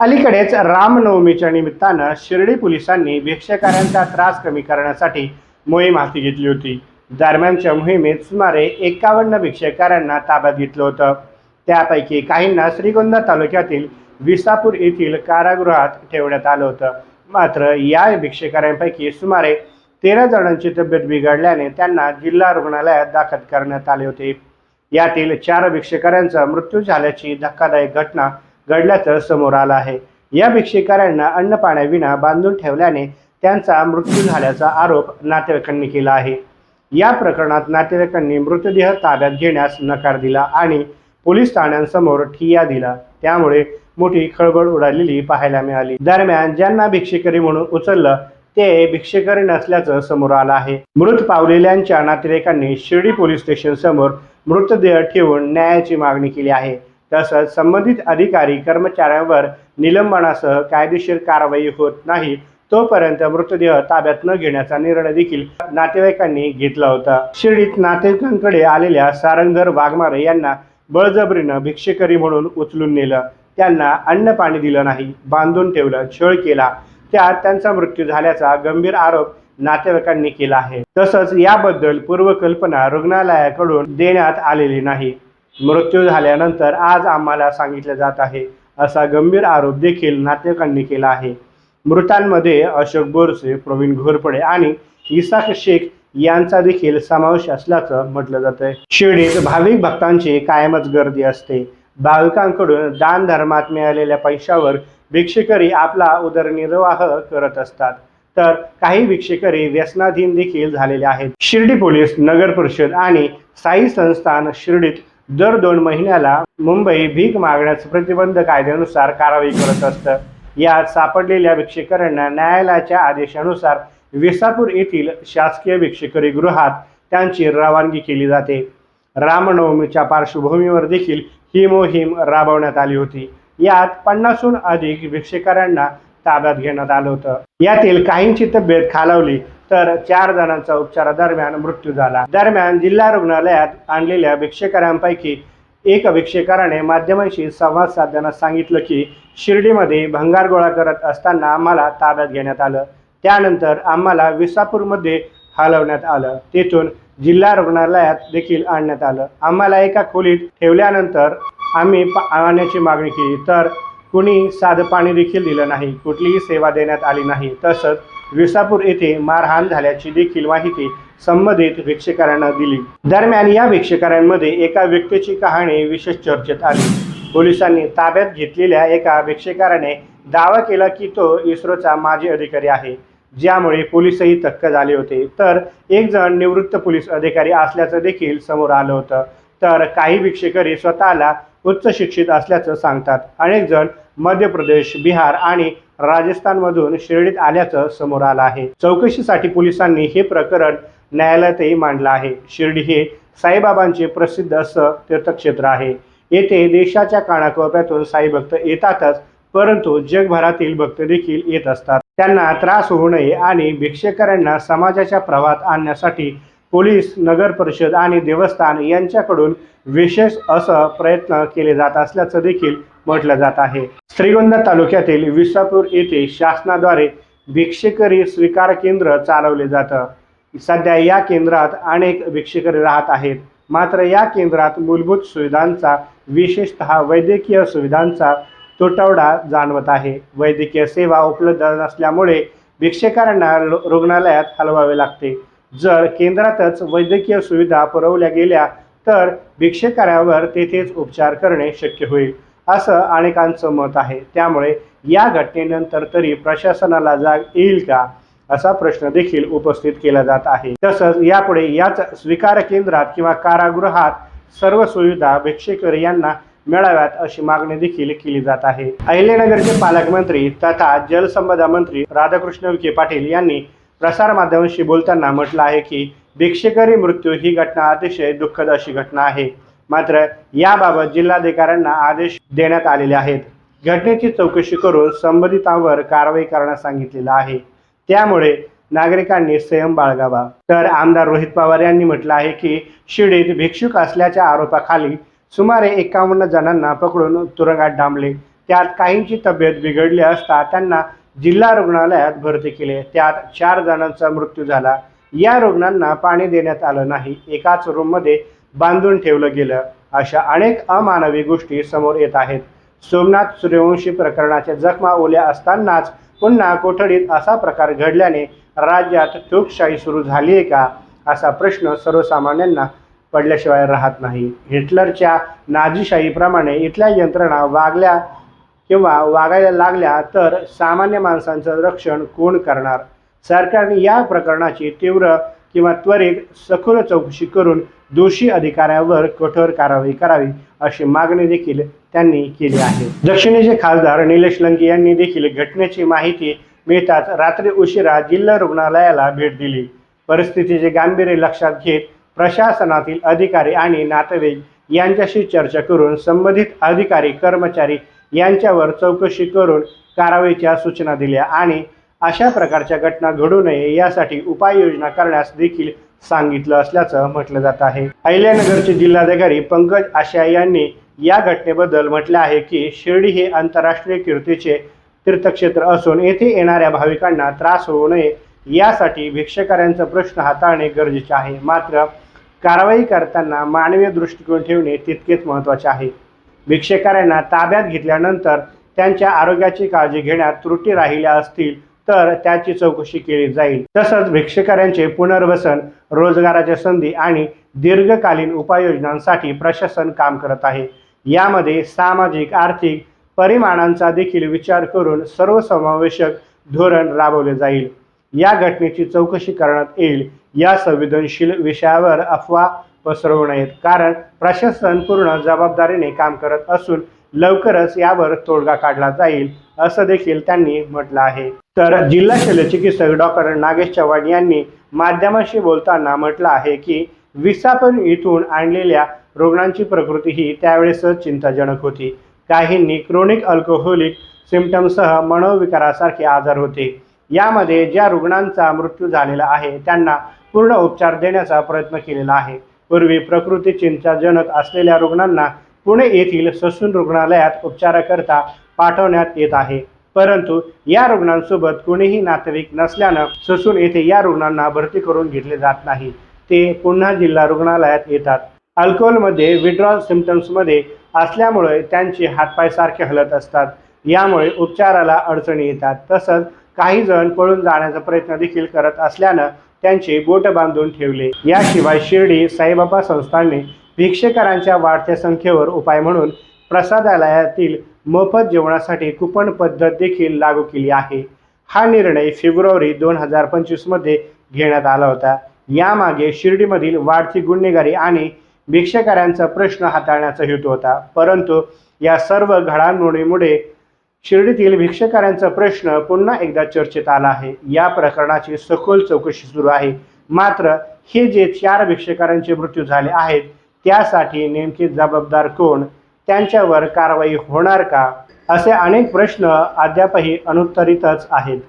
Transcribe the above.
अलीकडेच रामनवमीच्या निमित्तानं शिर्डी पोलिसांनी भिक्षकाऱ्यांचा त्रास कमी करण्यासाठी मोहीम हाती घेतली होती. दरम्यानच्या मोहिमेत सुमारे एकावन्न भिक्षकाऱ्यांना ताब्यात घेतलं होतं. त्यापैकी काहींना श्रीगोंदा तालुक्यातील विसापूर येथील कारागृहात ठेवण्यात आलं होतं. मात्र या भिक्षकाऱ्यांपैकी सुमारे तेरा जणांची तब्येत बिघडल्याने त्यांना जिल्हा रुग्णालयात दाखल करण्यात आले होते. यातील चार भिक्षेकऱ्यांचा मृत्यू झाल्याची धक्कादायक घटना घडल्याचं समोर आलं आहे. या भिक्षकाऱ्यांना अन्न पाण्याविना बांधून ठेवल्याने त्यांचा मृत्यू झाल्याचा आरोप नातेवाईकांनी केला आहे. या प्रकरणात नातेवाईकांनी मृतदेह ताब्यात घेण्यास नकार दिला आणि पोलीस ठाण्यांसमोर ठिय्या दिला. त्यामुळे मोठी खळबळ उडालेली पाहायला मिळाली. दरम्यान ज्यांना भिक्षेकरी म्हणून उचललं ते भिक्षेकरी नसल्याचं समोर आलं आहे. मृत पावलेल्यांच्या नातेवाईकांनी शिर्डी पोलीस स्टेशन समोर मृतदेह ठेवून न्यायाची मागणी केली आहे. तसंच संबंधित अधिकारी कर्मचाऱ्यांवर निलंबनासह कायदेशीर कारवाई होत नाही तोपर्यंत मृतदेह ताब्यात न घेण्याचा निर्णय देखील नातेवाईकांनी घेतला होता. शिर्डीत नातेवाईकांकडे आलेल्या सारंगधर वाघमारे यांना बळजबरीनं भिक्षेकरी म्हणून उचलून नेलं. त्यांना अन्न पाणी दिलं नाही बांधून ठेवलं छळ केला. त्यात त्यांचा मृत्यू झाल्याचा गंभीर आरोप नातेवाईकांनी केला आहे. तसंच याबद्दल पूर्वकल्पना रुग्णालयाकडून देण्यात आलेली नाही. मृत्यू झाल्यानंतर आज आम्हाला सांगितलं जात आहे असा गंभीर आरोप देखील नातेवाईकांनी केला आहे. मृतांमध्ये अशोक बोरसे प्रवीण घोरपडे आणि इसाक शेख यांचा देखील समावेश असल्याचं म्हटलं जातं शिर्डीत भाविक भक्तांची कायमच गर्दी असते. भाविकांकडून दान धर्मात मिळालेल्या पैशावर भिक्षेकरी आपला उदरनिर्वाह करत असतात. तर काही भिक्षेकरी व्यसनाधीन देखील झालेले आहेत. शिर्डी पोलीस नगर परिषद आणि साई संस्थान शिर्डीत दर दोन महिन्याला मुंबई भीक मागण्यास प्रतिबंध कायद्यानुसार कारवाई करत असतं. यात सापडलेल्या भिक्षेकरांना न्यायालयाच्या आदेशानुसार विसापूर येथील शासकीय भिक्षेकरी गृहात त्यांची रवानगी केली जाते. रामनवमीच्या पार्श्वभूमीवर देखील ही मोहीम राबवण्यात आली होती. यात पन्नासहून अधिक भिक्षेकरांना ताब्यात घेण्यात आलं होतं. यातील काहींची तब्येत खालावली तर चार जणांचा उपचारादरम्यान मृत्यू झाला. दरम्यान जिल्हा रुग्णालयात आणलेल्या भिक्षेकऱ्यांपैकी एक भिक्षेकराने माध्यमांशी संवाद साधताना सांगितलं की शिर्डीमध्ये भंगार गोळा करत असताना आम्हाला ताब्यात घेण्यात आलं. त्यानंतर आम्हाला विसापूरमध्ये हलवण्यात आलं. तेथून जिल्हा रुग्णालयात देखील आणण्यात आलं. आम्हाला एका खोलीत ठेवल्यानंतर आम्ही पा- पाण्याची मागणी केली. तर कुणी साधं पाणी देखील दिलं नाही. कुठलीही सेवा देण्यात आली नाही. तसंच विसापूर येथे मारहाण झाल्याची देखील माहिती संबंधित भिक्षेकरांना दिली. दरम्यान या भिक्षेकरांमध्ये एका व्यक्तीची कहाणी विशेष चर्चेत आली. पोलिसांनी ताब्यात घेतलेल्या एका भिक्षेकाराने दावा केला की तो इस्रोचा माजी अधिकारी आहे. ज्यामुळे पोलीसही थक्क झाले होते. तर एक जण निवृत्त पोलीस अधिकारी असल्याचं देखील समोर आलं होतं. तर काही भिक्षेकरी स्वतःला उच्च शिक्षित असल्याचं सांगतात. अनेक जण मध्य प्रदेश बिहार आणि राजस्थानमधून शिर्डीत आल्याचं समोर आलं आहे. चौकशीसाठी पोलिसांनी हे प्रकरण न्यायालयातही मांडलं आहे. शिर्डी हे साईबाबांचे प्रसिद्ध असं तीर्थक्षेत्र आहे. येथे देशाच्या कानाकोपऱ्यातून साई भक्त येतातच परंतु जगभरातील भक्त देखील येत असतात. त्यांना त्रास होऊ नये आणि भिक्षेकऱ्यांना समाजाच्या प्रवाहात आणण्यासाठी पोलीस नगर परिषद आणि देवस्थान यांच्याकडून विशेष असं प्रयत्न केले जात असल्याचं देखील म्हटलं जात आहे. श्रीगोंदा तालुक्यातील विसापूर येथे शासनाद्वारे भिक्षेकरी स्वीकार केंद्र चालवले जातं. सध्या या केंद्रात अनेक भिक्षेकरी राहत आहेत. मात्र या केंद्रात मूलभूत सुविधांचा विशेषतः वैद्यकीय सुविधांचा तुटवडा जाणवत आहे. वैद्यकीय सेवा उपलब्ध नसल्यामुळे भिक्षेकरांना रुग्णालयात हलवावे लागते. जर केंद्रातच वैद्यकीय सुविधा पुरवल्या गेल्या तर भिक्षेकऱ्यावर तेथेच उपचार करणे शक्य होईल असं अनेकांचं मत आहे. त्यामुळे या घटनेनंतर तरी प्रशासनाला जाग येईल का असा प्रश्न देखील उपस्थित केला जात आहे. तसंच यापुढे याच स्वीकार केंद्रात किंवा कारागृहात सर्व सुविधा भिक्षेकरी यांना मिळाव्यात अशी मागणी देखील केली जात आहे. अहिल्यानगरचे पालकमंत्री तथा जलसंपदा मंत्री राधाकृष्ण विखे पाटील यांनी प्रसारमाध्यमांशी बोलताना म्हटलं आहे की भिक्षेकरी मृत्यू ही घटना अतिशय दुःखद अशी घटना आहे. मात्र याबाबत जिल्हाधिकाऱ्यांना आदेश देण्यात आलेले आहेत. घटनेची चौकशी करून संबंधितांवर कारवाई करण्यास सांगितलेलं आहे. त्यामुळे नागरिकांनी संयम बाळगावा. तर आमदार रोहित पवार यांनी म्हटलं आहे की शिर्डीत भिक्षुक असल्याच्या आरोपाखाली सुमारे एकावन्न जणांना पकडून तुरुंगात डांबले. त्यात काहींची तब्येत बिघडली असता त्यांना जिल्हा रुग्णालयात भरती केले त्यात चार जणांचा मृत्यू झाला. या रुग्णांना पाणी देण्यात आलं नाही. एकाच रूममध्ये बांधून ठेवलं गेलं. अशा अनेक अमानवी गोष्टी समोर येत आहेत. सोमनाथ सूर्यवंशी प्रकरणाच्या जखमा ओल्या असतानाच पुन्हा कोठडीत असा प्रकार घडल्याने राज्यात ठोकशाही सुरू झाली आहे का? असा प्रश्न सर्वसामान्यांना पडल्याशिवाय राहत नाही. हिटलरच्या नाझीशाहीप्रमाणे इथल्या यंत्रणा वागल्या किंवा वागायला लागल्या तर सामान्य माणसांचं रक्षण कोण करणार? सरकारने या प्रकरणाची तीव्र किंवा त्वरित सखोल चौकशी करून दोषी अधिकाऱ्यावर कठोर कारवाई करावी अशी मागणी देखील त्यांनी केली आहे. दक्षिणेचे खासदार निलेश लंके यांनी देखील घटनेची माहिती मिळताच रात्री उशिरा जिल्हा रुग्णालयाला भेट दिली. परिस्थितीचे गांभीर्य लक्षात घेत प्रशासनातील अधिकारी आणि नातेवाईक यांच्याशी चर्चा करून संबंधित अधिकारी कर्मचारी यांच्यावर चौकशी करून कारवाईच्या सूचना दिल्या आणि अशा प्रकारच्या घटना घडू नये यासाठी उपाययोजना करण्यास देखील सांगितलं असल्याचं म्हटलं जात आहे. अहिल्यानगरचे जिल्हाधिकारी पंकज आशा यांनी या घटनेबद्दल म्हटलं आहे की शिर्डी हे आंतरराष्ट्रीय कीर्तीचे तीर्थक्षेत्र असून येथे येणाऱ्या भाविकांना त्रास होऊ नये यासाठी भिक्षकाऱ्यांचा प्रश्न हाताळणे गरजेचे आहे. मात्र कारवाई करताना मानवीय दृष्टिकोन ठेवणे तितकेच महत्त्वाचे आहे. भिक्षकाऱ्यांना ताब्यात घेतल्यानंतर त्यांच्या आरोग्याची काळजी घेण्यात त्रुटी राहिल्या असतील तर त्याची चौकशी केली जाईल. तसंच भिक्षकाऱ्यांचे पुनर्वसन रोजगाराच्या संधी आणि दीर्घकालीन उपाययोजनांसाठी प्रशासन काम करत आहे. यामध्ये सामाजिक आर्थिक परिमाणांचा देखील विचार करून सर्वसमावेशक धोरण राबवले जाईल. या घटनेची चौकशी करण्यात येईल या संवेदनशील विषयावर अफवा पसरवू नयेत. कारण प्रशासन पूर्ण जबाबदारीने काम करत असून लवकरच यावर तोडगा काढला जाईल असं देखील त्यांनी म्हटलं आहे. तर जिल्हा शल्यचिकित्सक डॉक्टर नागेश चव्हाण यांनी माध्यमांशी बोलताना म्हटलं आहे की विसापूर इथून आणलेल्या रुग्णांची प्रकृती ही त्यावेळेसच चिंताजनक होती. काहींनी क्रोनिक अल्कोहोलिक सिम्पटमसह मनोविकारासारखे आजार होते. यामध्ये ज्या रुग्णांचा मृत्यू झालेला आहे त्यांना पूर्ण उपचार देण्याचा प्रयत्न केलेला आहे. पूर्वी प्रकृती चिंताजनक असलेल्या रुग्णांना पुणे येथील ससून रुग्णालयात उपचाराकरता पाठवण्यात येत आहे. परंतु या रुग्णांसोबत कोणीही नातेवाईक नसल्यानं ससून येथे या रुग्णांना भरती करून घेतले जात नाही. ते पुन्हा जिल्हा रुग्णालयात येतात. अल्कोहोलमध्ये विड्रॉल सिमटम्समध्ये असल्यामुळे त्यांचे हातपाय सारखे हलत असतात. यामुळे उपचाराला अडचणी येतात. तसंच काही जण पळून जाण्याचा प्रयत्न देखील करत असल्यानं त्यांचे बोट बांधून ठेवले. याशिवाय शिर्डी साईबाबा संस्थांनी भिक्षेकरांच्या वाढत्या संख्येवर उपाय म्हणून प्रसादालयातील मोफत जेवणासाठी कुपन पद्धत देखील लागू केली आहे. हा निर्णय फेब्रुवारी दोन हजार पंचवीसमध्ये घेण्यात आला होता. यामागे शिर्डीमधील वाढती गुन्हेगारी आणि भिक्षेकरांचा प्रश्न हाताळण्याचा हेतू होता. परंतु या सर्व घडामोडीमुळे शिर्डीतील भिक्षकाऱ्यांचा प्रश्न पुन्हा एकदा चर्चेत आला आहे. या प्रकरणाची सखोल चौकशी सुरू आहे. मात्र हे जे चार भिक्षकारांचे मृत्यू झाले आहेत त्यासाठी नेमके जबाबदार कोण? त्यांच्यावर कारवाई होणार का? असे अनेक प्रश्न अद्यापही अनुत्तरितच आहेत.